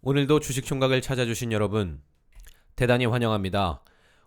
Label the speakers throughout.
Speaker 1: 오늘도 주식 총각을 찾아주신 여러분 대단히 환영합니다.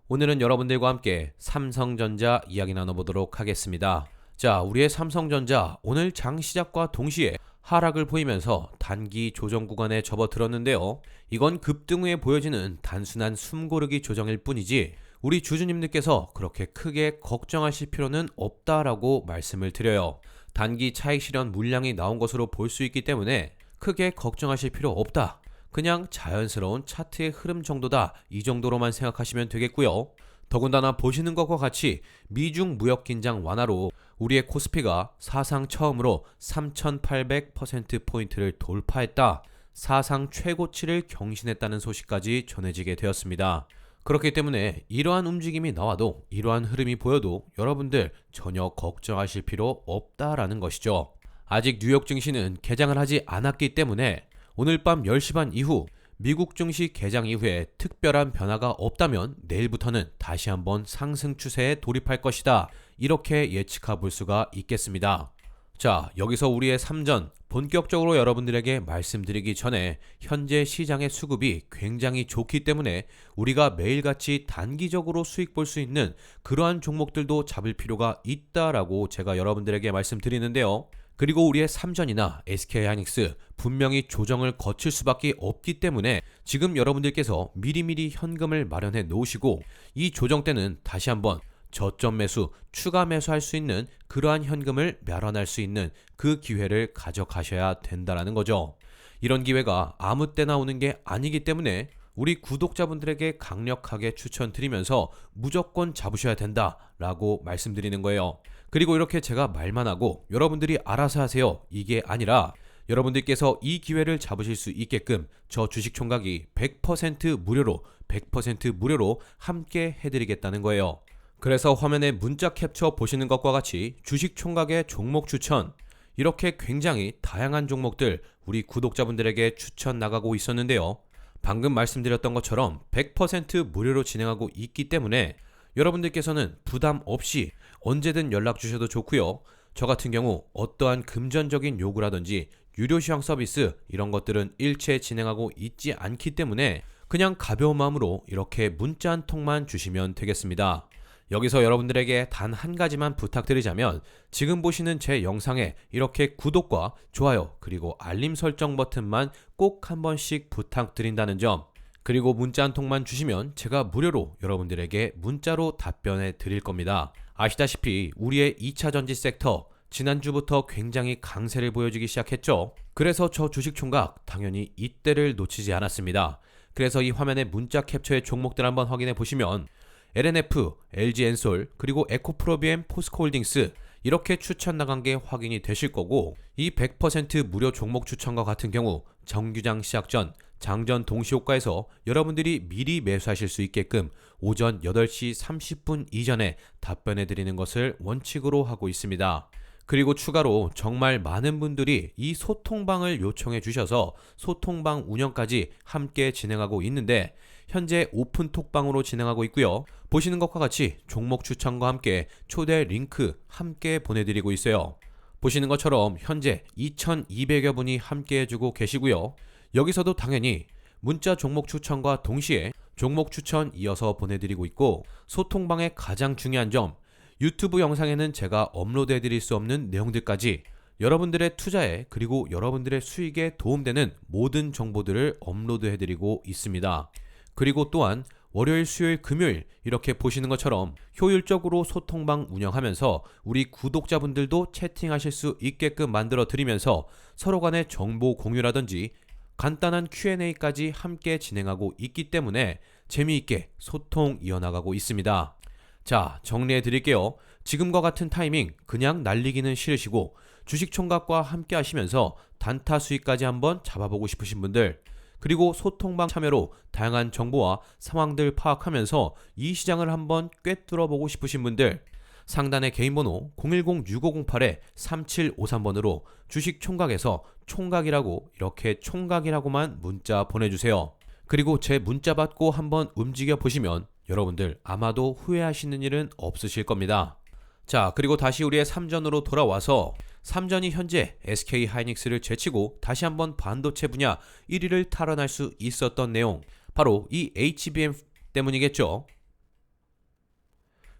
Speaker 1: 오늘은 여러분들과 함께 삼성전자 이야기 나눠보도록 하겠습니다. 자, 우리의 삼성전자 오늘 장 시작과 동시에 하락을 보이면서 단기 조정 구간에 접어들었는데요. 이건 급등 후에 보여지는 단순한 숨고르기 조정일 뿐이지 우리 주주님들께서 그렇게 크게 걱정하실 필요는 없다라고 말씀을 드려요. 단기 차익 실현 물량이 나온 것으로 볼 수 있기 때문에 크게 걱정하실 필요 없다. 그냥 자연스러운 차트의 흐름 정도다. 이 정도로만 생각하시면 되겠고요. 더군다나 보시는 것과 같이 미중 무역 긴장 완화로 우리의 코스피가 사상 처음으로 3,800%포인트를 돌파했다. 사상 최고치를 경신했다는 소식까지 전해지게 되었습니다. 그렇기 때문에 이러한 움직임이 나와도 이러한 흐름이 보여도 여러분들 전혀 걱정하실 필요 없다라는 것이죠. 아직 뉴욕 증시는 개장을 하지 않았기 때문에 오늘 밤 10시 반 이후 미국 증시 개장 이후에 특별한 변화가 없다면 내일부터는 다시 한번 상승 추세에 돌입할 것이다. 이렇게 예측해 볼 수가 있겠습니다. 자, 여기서 우리의 3전 본격적으로 여러분들에게 말씀드리기 전에 현재 시장의 수급이 굉장히 좋기 때문에 우리가 매일같이 단기적으로 수익 볼 수 있는 그러한 종목들도 잡을 필요가 있다라고 제가 여러분들에게 말씀드리는데요. 그리고 우리의 삼전이나 SK하이닉스 분명히 조정을 거칠 수밖에 없기 때문에 지금 여러분들께서 미리미리 현금을 마련해 놓으시고 이 조정 때는 다시 한번 저점 매수, 추가 매수할 수 있는 그러한 현금을 마련할 수 있는 그 기회를 가져가셔야 된다라는 거죠. 이런 기회가 아무 때나 오는 게 아니기 때문에 우리 구독자분들에게 강력하게 추천드리면서 무조건 잡으셔야 된다라고 말씀드리는 거예요. 그리고 이렇게 제가 말만 하고 여러분들이 알아서 하세요. 이게 아니라 여러분들께서 이 기회를 잡으실 수 있게끔 저 주식 총각이 100% 무료로 100% 무료로 함께 해드리겠다는 거예요. 그래서 화면에 문자 캡처 보시는 것과 같이 주식 총각의 종목 추천 이렇게 굉장히 다양한 종목들 우리 구독자분들에게 추천 나가고 있었는데요. 방금 말씀드렸던 것처럼 100% 무료로 진행하고 있기 때문에 여러분들께서는 부담 없이 언제든 연락 주셔도 좋고요. 저 같은 경우 어떠한 금전적인 요구라든지 유료 시황 서비스 이런 것들은 일체 진행하고 있지 않기 때문에 그냥 가벼운 마음으로 이렇게 문자 한 통만 주시면 되겠습니다. 여기서 여러분들에게 단 한 가지만 부탁드리자면 지금 보시는 제 영상에 이렇게 구독과 좋아요 그리고 알림 설정 버튼만 꼭 한 번씩 부탁드린다는 점 그리고 문자 한 통만 주시면 제가 무료로 여러분들에게 문자로 답변해 드릴 겁니다. 아시다시피 우리의 2차 전지 섹터 지난주부터 굉장히 강세를 보여주기 시작했죠. 그래서 저 주식 총각 당연히 이때를 놓치지 않았습니다. 그래서 이 화면에 문자 캡처의 종목들 한번 확인해 보시면 LNF, LG엔솔, 그리고 에코프로비엠, 포스코홀딩스 이렇게 추천 나간 게 확인이 되실 거고 이 100% 무료 종목 추천과 같은 경우 정규장 시작 전 장전 동시 효과에서 여러분들이 미리 매수하실 수 있게끔 오전 8시 30분 이전에 답변해 드리는 것을 원칙으로 하고 있습니다. 그리고 추가로 정말 많은 분들이 이 소통방을 요청해 주셔서 소통방 운영까지 함께 진행하고 있는데 현재 오픈 톡방으로 진행하고 있고요. 보시는 것과 같이 종목 추천과 함께 초대 링크 함께 보내드리고 있어요. 보시는 것처럼 현재 2,200여 분이 함께 해주고 계시고요. 여기서도 당연히 문자 종목 추천과 동시에 종목 추천 이어서 보내드리고 있고 소통방의 가장 중요한 점 유튜브 영상에는 제가 업로드 해드릴 수 없는 내용들까지 여러분들의 투자에 그리고 여러분들의 수익에 도움되는 모든 정보들을 업로드 해드리고 있습니다. 그리고 또한 월요일, 수요일, 금요일 이렇게 보시는 것처럼 효율적으로 소통방 운영하면서 우리 구독자분들도 채팅하실 수 있게끔 만들어 드리면서 서로 간의 정보 공유라든지 간단한 Q&A까지 함께 진행하고 있기 때문에 재미있게 소통 이어나가고 있습니다. 자, 정리해 드릴게요. 지금과 같은 타이밍 그냥 날리기는 싫으시고 주식 총각과 함께 하시면서 단타 수익까지 한번 잡아보고 싶으신 분들 그리고 소통방 참여로 다양한 정보와 상황들 파악하면서 이 시장을 한번 꿰뚫어 보고 싶으신 분들 상단의 개인 번호 010-6508-3753번으로 주식 총각에서 총각이라고 이렇게 총각이라고만 문자 보내주세요. 그리고 제 문자 받고 한번 움직여 보시면 여러분들 아마도 후회하시는 일은 없으실 겁니다. 자, 그리고 다시 우리의 3전으로 돌아와서 삼전이 현재 SK 하이닉스를 제치고 다시 한번 반도체 분야 1위를 탈환할 수 있었던 내용 바로 이 HBM 때문이겠죠.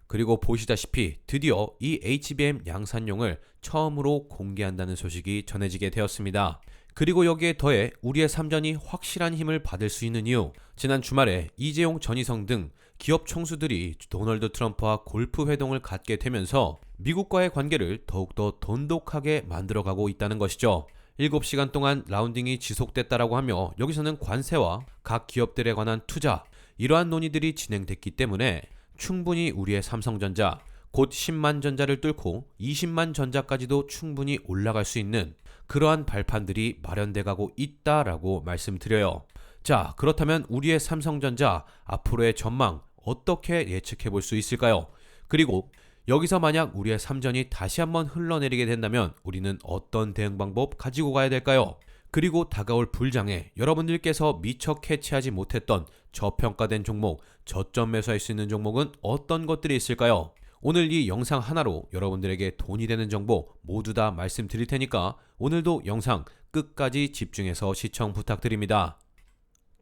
Speaker 1: 그리고 보시다시피 드디어 이 HBM 양산용을 처음으로 공개한다는 소식이 전해지게 되었습니다. 그리고 여기에 더해 우리의 삼전이 확실한 힘을 받을 수 있는 이유 지난 주말에 이재용 전희성 등 기업 총수들이 도널드 트럼프와 골프 회동을 갖게 되면서 미국과의 관계를 더욱더 돈독하게 만들어가고 있다는 것이죠. 7시간 동안 라운딩이 지속됐다라고 하며 여기서는 관세와 각 기업들에 관한 투자 이러한 논의들이 진행됐기 때문에 충분히 우리의 삼성전자 곧 10만 전자를 뚫고 20만 전자까지도 충분히 올라갈 수 있는 그러한 발판들이 마련돼 가고 있다라고 말씀드려요. 자, 그렇다면 우리의 삼성전자 앞으로의 전망 어떻게 예측해 볼 수 있을까요? 그리고 여기서 만약 우리의 삼전이 다시 한번 흘러내리게 된다면 우리는 어떤 대응 방법 가지고 가야 될까요? 그리고 다가올 불장에 여러분들께서 미처 캐치하지 못했던 저평가된 종목, 저점 매수할 수 있는 종목은 어떤 것들이 있을까요? 오늘 이 영상 하나로 여러분들에게 돈이 되는 정보 모두 다 말씀드릴 테니까 오늘도 영상 끝까지 집중해서 시청 부탁드립니다.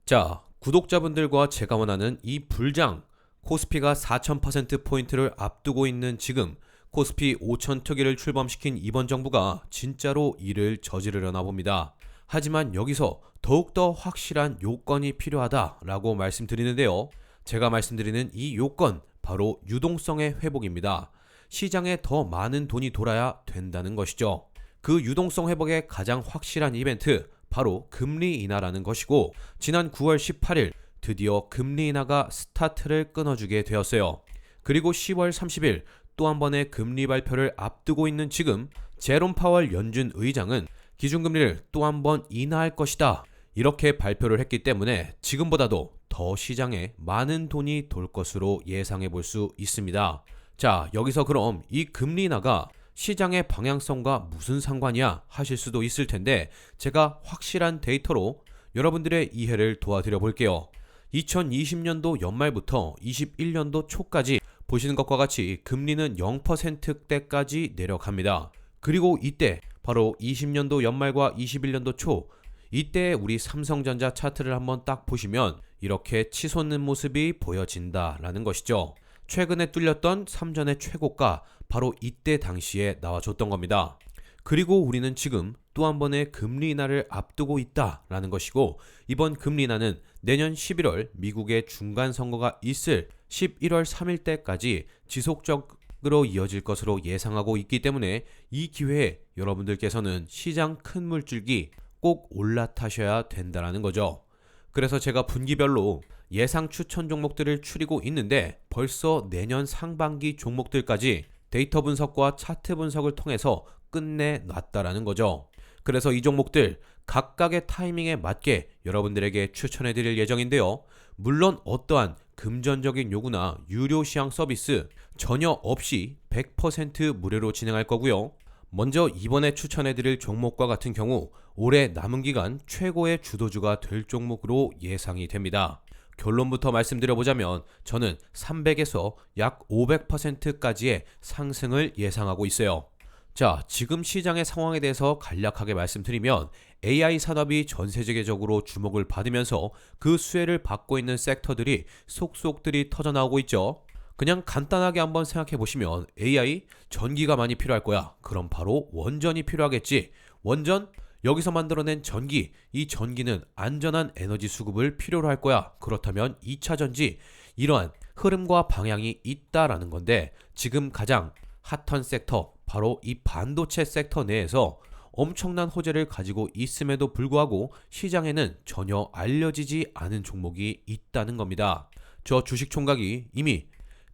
Speaker 1: 자, 구독자분들과 제가 원하는 이 불장 코스피가 4000%포인트를 앞두고 있는 지금 코스피 5000 특위를 출범시킨 이번 정부가 진짜로 이를 저지르려나 봅니다. 하지만 여기서 더욱더 확실한 요건이 필요하다라고 말씀드리는데요. 제가 말씀드리는 이 요건 바로 유동성의 회복입니다. 시장에 더 많은 돈이 돌아야 된다는 것이죠. 그 유동성 회복의 가장 확실한 이벤트 바로 금리 인하라는 것이고 지난 9월 18일 드디어 금리 인하가 스타트를 끊어주게 되었어요. 그리고 10월 30일 또 한 번의 금리 발표를 앞두고 있는 지금 제롬 파월 연준 의장은 기준금리를 또 한 번 인하할 것이다. 이렇게 발표를 했기 때문에 지금보다도 더 시장에 많은 돈이 돌 것으로 예상해 볼 수 있습니다. 자, 여기서 그럼 이 금리 인하가 시장의 방향성과 무슨 상관이야 하실 수도 있을 텐데 제가 확실한 데이터로 여러분들의 이해를 도와드려 볼게요. 2020년도 연말부터 21년도 초까지 보시는 것과 같이 금리는 0%대까지 내려갑니다. 그리고 이때 바로 20년도 연말과 21년도 초 이때 우리 삼성전자 차트를 한번 딱 보시면 이렇게 치솟는 모습이 보여진다라는 것이죠. 최근에 뚫렸던 3전의 최고가 바로 이때 당시에 나와줬던 겁니다. 그리고 우리는 지금 또 한 번의 금리 인하를 앞두고 있다라는 것이고 이번 금리 인하는 내년 11월 미국의 중간 선거가 있을 11월 3일 때까지 지속적으로 이어질 것으로 예상하고 있기 때문에 이 기회에 여러분들께서는 시장 큰 물줄기 꼭 올라타셔야 된다라는 거죠. 그래서 제가 분기별로 예상 추천 종목들을 추리고 있는데 벌써 내년 상반기 종목들까지 데이터 분석과 차트 분석을 통해서 끝내 놨다라는 거죠. 그래서 이 종목들 각각의 타이밍에 맞게 여러분들에게 추천해 드릴 예정인데요. 물론 어떠한 금전적인 요구나 유료 시향 서비스 전혀 없이 100% 무료로 진행할 거고요. 먼저 이번에 추천해 드릴 종목과 같은 경우 올해 남은 기간 최고의 주도주가 될 종목으로 예상이 됩니다. 결론부터 말씀드려보자면 저는 300에서 약 500%까지의 상승을 예상하고 있어요. 자, 지금 시장의 상황에 대해서 간략하게 말씀드리면 AI 산업이 전 세계적으로 주목을 받으면서 그 수혜를 받고 있는 섹터들이 속속들이 터져 나오고 있죠. 그냥 간단하게 한번 생각해 보시면 AI 전기가 많이 필요할 거야. 그럼 바로 원전이 필요하겠지. 원전 여기서 만들어낸 전기, 이 전기는 안전한 에너지 수급을 필요로 할 거야. 그렇다면 2차 전지 이러한 흐름과 방향이 있다라는 건데 지금 가장 핫한 섹터 바로 이 반도체 섹터 내에서 엄청난 호재를 가지고 있음에도 불구하고 시장에는 전혀 알려지지 않은 종목이 있다는 겁니다. 저 주식 총각이 이미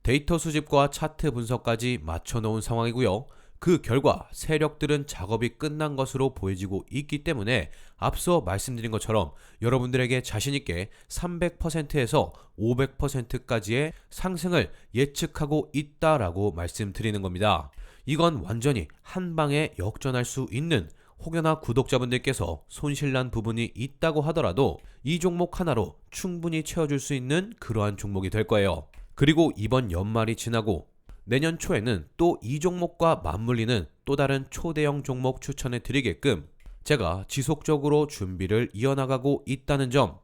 Speaker 1: 데이터 수집과 차트 분석까지 맞춰놓은 상황이고요. 그 결과 세력들은 작업이 끝난 것으로 보여지고 있기 때문에 앞서 말씀드린 것처럼 여러분들에게 자신있게 300%에서 500%까지의 상승을 예측하고 있다라고 말씀드리는 겁니다. 이건 완전히 한 방에 역전할 수 있는 혹여나 구독자분들께서 손실난 부분이 있다고 하더라도 이 종목 하나로 충분히 채워줄 수 있는 그러한 종목이 될 거예요. 그리고 이번 연말이 지나고 내년 초에는 또 이 종목과 맞물리는 또 다른 초대형 종목 추천해 드리게끔 제가 지속적으로 준비를 이어나가고 있다는 점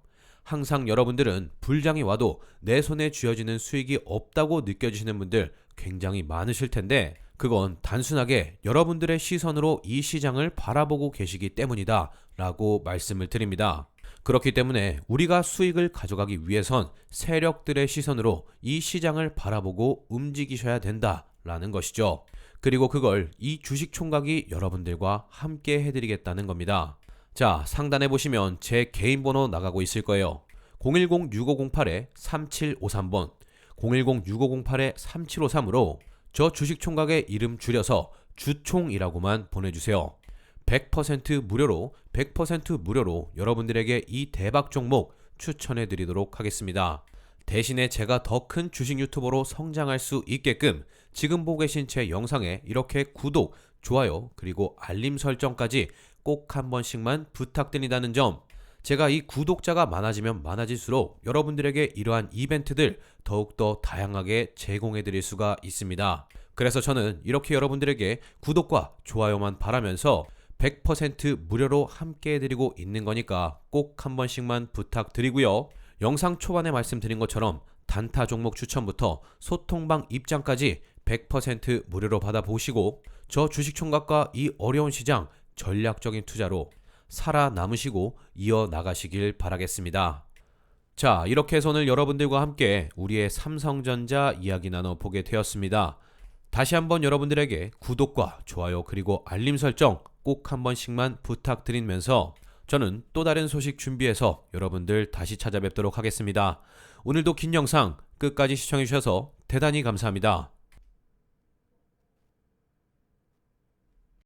Speaker 1: 항상 여러분들은 불장이 와도 내 손에 쥐어지는 수익이 없다고 느껴지시는 분들 굉장히 많으실 텐데 그건 단순하게 여러분들의 시선으로 이 시장을 바라보고 계시기 때문이다 라고 말씀을 드립니다. 그렇기 때문에 우리가 수익을 가져가기 위해선 세력들의 시선으로 이 시장을 바라보고 움직이셔야 된다 라는 것이죠. 그리고 그걸 이 주식 총각이 여러분들과 함께 해드리겠다는 겁니다. 자, 상단에 보시면 제 개인 번호 나가고 있을 거예요. 010-6508-3753번, 010-6508-3753으로 저 주식 총각의 이름 줄여서 주총이라고만 보내주세요. 100% 무료로 100% 무료로 여러분들에게 이 대박 종목 추천해 드리도록 하겠습니다. 대신에 제가 더 큰 주식 유튜버로 성장할 수 있게끔 지금 보고 계신 제 영상에 이렇게 구독, 좋아요, 그리고 알림 설정까지 꼭 한 번씩만 부탁드린다는 점. 제가 이 구독자가 많아지면 많아질수록 여러분들에게 이러한 이벤트들 더욱더 다양하게 제공해 드릴 수가 있습니다. 그래서 저는 이렇게 여러분들에게 구독과 좋아요만 바라면서 100% 무료로 함께 해드리고 있는 거니까 꼭 한 번씩만 부탁드리고요. 영상 초반에 말씀드린 것처럼 단타 종목 추천부터 소통방 입장까지 100% 무료로 받아보시고 저 주식 총각과 이 어려운 시장 전략적인 투자로 살아남으시고 이어나가시길 바라겠습니다. 자, 이렇게 해서 오늘 여러분들과 함께 우리의 삼성전자 이야기 나눠보게 되었습니다. 다시 한번 여러분들에게 구독과 좋아요 그리고 알림 설정 꼭 한 번씩만 부탁드리면서 저는 또 다른 소식 준비해서 여러분들 다시 찾아뵙도록 하겠습니다. 오늘도 긴 영상 끝까지 시청해주셔서 대단히 감사합니다.